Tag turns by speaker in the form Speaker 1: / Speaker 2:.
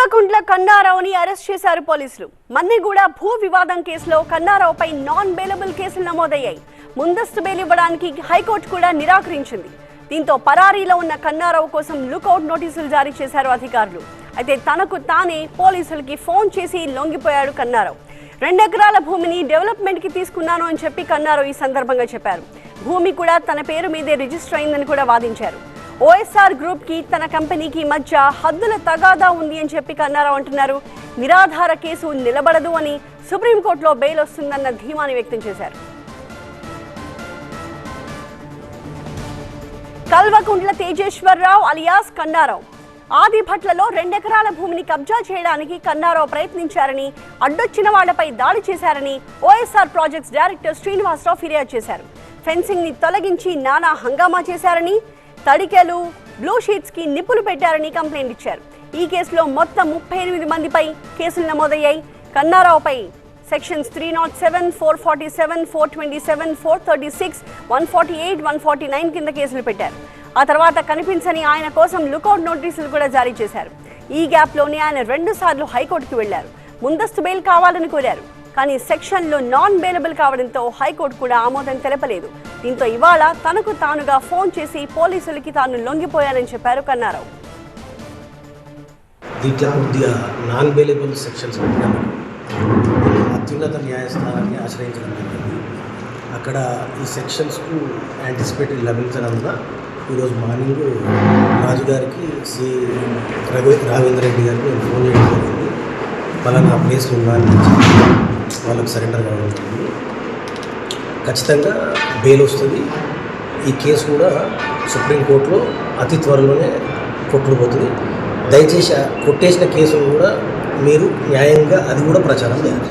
Speaker 1: Kalvakuntla కన్నారావుని arrest చేశారు పోలీసులు. మన్నిగూడ భూ వివాదం కేసులో కన్నారావుపై నాన్ బెయిలబుల్ కేసులు నమోదయ్యాయి. ముందస్తు బెయిల్ ఇవ్వడానికి హైకోర్టు కూడా నిరాకరించింది. దీంతో పరారీలో ఉన్న కన్నారావు కోసం లుకౌట్ నోటీసులు జారీ చేశారు అధికారులు. అయితే తనకు తానే పోలీసులకి ఫోన్ చేసి లొంగిపోయాడు కన్నారావు. రెండెకరాల భూమిని డెవలప్మెంట్కి తీసుకున్నాను అని చెప్పి కన్నారావు ఈ సందర్భంగా చెప్పారు. భూమి కూడా తన పేరు మీదే రిజిస్టర్ అయిందని కూడా వాదించారు. ఓఎస్ఆర్ గ్రూప్కి తన కంపెనీకి మధ్య హద్దుల తగాదా ఉంది అని చెప్పి కన్నారావు అంటున్నారు. నిరాధార కేసు నిలబడదు అని సుప్రీంకోర్టులో బెయిల్ వస్తుందన్న ధీమాని వ్యక్తం చేశారు. కల్వకుంట్ల తేజేశ్వరరావు అలియాస్ కన్నారావు. ఆదిభట్లలో రెండెకరాల భూమిని కబ్జా చేయడానికి కన్నారావు ప్రయత్నించారని అడ్డొచ్చిన వాళ్ళపై దాడి చేశారని ఓఎస్ఆర్ ప్రాజెక్ట్స్ డైరెక్టర్ శ్రీనివాసరావు ఫిర్యాదు చేశారు. ఫెన్సింగ్ని తొలగించి నానా హంగామా చేశారని తడికెలు బ్లూ షీట్స్కి నిప్పులు పెట్టారని కంప్లైంట్ ఇచ్చారు. ఈ కేసులో మొత్తం ముప్పై ఎనిమిది మందిపై కేసులు నమోదయ్యాయి. కన్నారావుపై sections three not seven four forty seven four twenty seven four thirty six one forty eight one forty nine కింద కేసులు పెట్టారు. ఆ తర్వాత కనిపించని ఆయన కోసం లుకౌట్ నోటీసులు కూడా జారీ చేశారు. ఈ గ్యాప్లోనే ఆయన రెండు సార్లు హైకోర్టుకు వెళ్ళారు ముందస్తు బెయిల్ కావాలని కోరారు. కానీ సెక్షన్లో నాన్ బెయిలబుల్ కావడంతో హైకోర్టు కూడా ఆమోదం తెలపలేదు. దీంతో ఇవాళ తనకు తానుగా ఫోన్ చేసి పోలీసులకి తాను లొంగిపోయానని చెప్పారు కన్నారావు.
Speaker 2: దీంట్లో కొద్దిగా నాన్ బెయిలబుల్ సెక్షన్స్ పెట్టినాము అత్యున్నత న్యాయస్థానాన్ని ఆశ్రయించడం జరిగింది. అక్కడ ఈ సెక్షన్స్కు యాంటిసిపేటరీ లభించనందున ఈరోజు మార్నింగ్ రాజుగారికి సి రవి రావేంద్ర రెడ్డి గారికి నేను ఫోన్ చేయడం జరిగింది. పలానా ప్లేస్లో ఉన్నాను వాళ్ళకి సరెండర్ కావడం జరిగింది. ఖచ్చితంగా బెయిల్ వస్తుంది. ఈ కేసు కూడా సుప్రీంకోర్టులో అతి త్వరలోనే కొట్టుకుపోతుంది. దయచేసి ఆ కొట్టేసిన కేసును కూడా మీరు న్యాయంగా అది కూడా ప్రచారం చేయాలి.